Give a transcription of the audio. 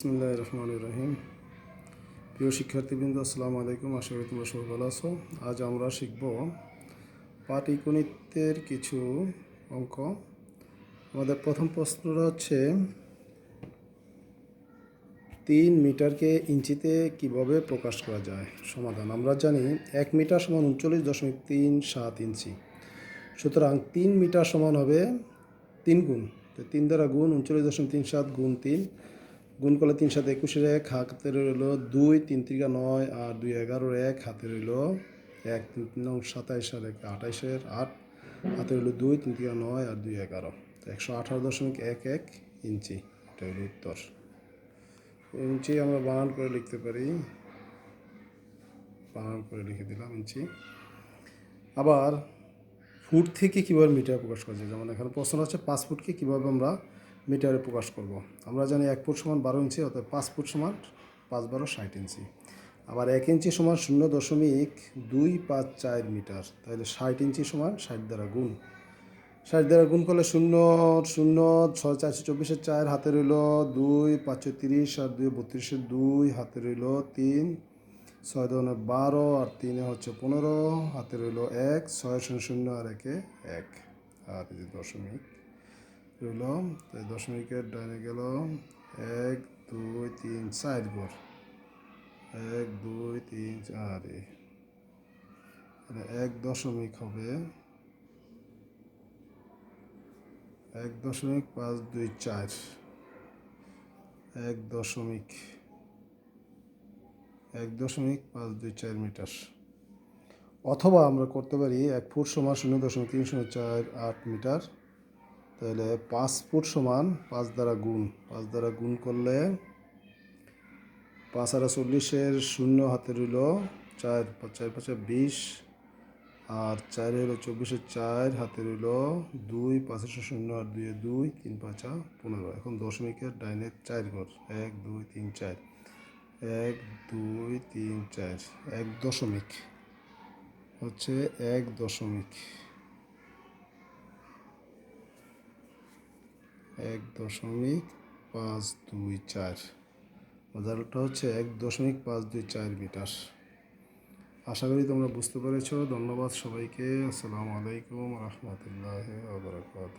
বিসমুল্লাহ রহমান রহিম প্রিয় শিক্ষার্থীবৃন্দ, আসসালামু আলাইকুম। আশা করি তোমরা সবাই ভালো আছো। আজ আমরা শিখব পাটিগণিতের কিছু অঙ্ক। আমাদের প্রথম প্রশ্নটা হচ্ছে, তিন মিটারকে ইঞ্চিতে কীভাবে প্রকাশ করা যায়? সমাধান। আমরা জানি, এক মিটার সমান উনচল্লিশ দশমিক তিন সাত ইঞ্চি। সুতরাং তিন মিটার সমান হবে তিন গুণ। তো তিন দ্বারা গুণ, উনচল্লিশ দশমিক তিন সাত গুণ তিন। গুণ করলে তিন সাত একুশের এক হাতে রইল দুই, তিন তিরিকা নয়, আর দুই এগারোর এক হাতে রইল এক, তিন তিন সাতাইশ আর এক, আঠাইশের আট হাতে রইল দুই, তিন তিরিকা নয়, আর দুই এগারো। একশো আঠারো দশমিক এক এক ইঞ্চি, এটা হলো উত্তর। ইঞ্চি আমরা বানান করে লিখতে পারি। বানান করে লিখে দিলাম ইঞ্চি। আবার ফুট থেকে কীভাবে মিটার প্রকাশ করা যায়? যেমন এখানে প্রশ্ন হচ্ছে পাঁচ ফুটকে কীভাবে আমরা মিটারে প্রকাশ করব। আমরা জানি এক ফুট সমান বারো ইঞ্চি অর্থাৎ পাঁচ ফুট সমান পাঁচ বারো ষাট ইঞ্চি। আবার এক ইঞ্চি সমান শূন্য দশমিক দুই পাঁচ চার মিটার, তাহলে ষাট ইঞ্চি সমান ষাট দ্বারা গুণ। ষাট দ্বারা গুণ করলে শূন্য শূন্য ছয় চারশো চব্বিশের চার, হাতে রইল দুই পাঁচশো তিরিশ, আর দুই বত্রিশের দুই, হাতে রইল তিন। ছয় দনে বারো, আর তিনে হচ্ছে পনেরো, হাতে রইল এক, ছয় শূন্য শূন্য আর একে এক। আর দশমিক রইল দশমিকের ডাইনে গেল এক, দুই, তিন, চার ঘর এক, দুই, তিন, চার, এ। এক দশমিক হবে। এক দশমিক পাঁচ, দুই, চার। এক দশমিক এক দশমিক পাঁচ, দুই, চার মিটার। অথবা আমরা করতে পারি এক ফুট সমান শূন্য দশমিক তিন শূন্য চার আট মিটার। তাহলে পাঁচ ফুট সমান পাঁচ দ্বারা গুণ, পাঁচ দ্বারা গুণ করলে পাঁচ আর চল্লিশের শূন্য হাতে রইল চার চার, পাঁচে, বিশ, আর চার হইল চব্বিশের চার হাতে রইল দুই পাঁচের শূন্য, আর দুইয়ে দুই, তিন, পাঁচা পনেরো। এখন দশমিকের ডাইনের চার ঘর, এক, দুই, তিন, চার। এক, দুই, তিন, চার, এক দশমিক, হচ্ছে এক দশমিক। এক দশমিক পাঁচ দুই চার। রেজাল্টটা হচ্ছে এক দশমিক পাঁচ দুই চার মিটার। আশা করি তোমরা বুঝতে পেরেছ। ধন্যবাদ সবাইকে। আসসালামু আলাইকুম রহমতুল্লাহ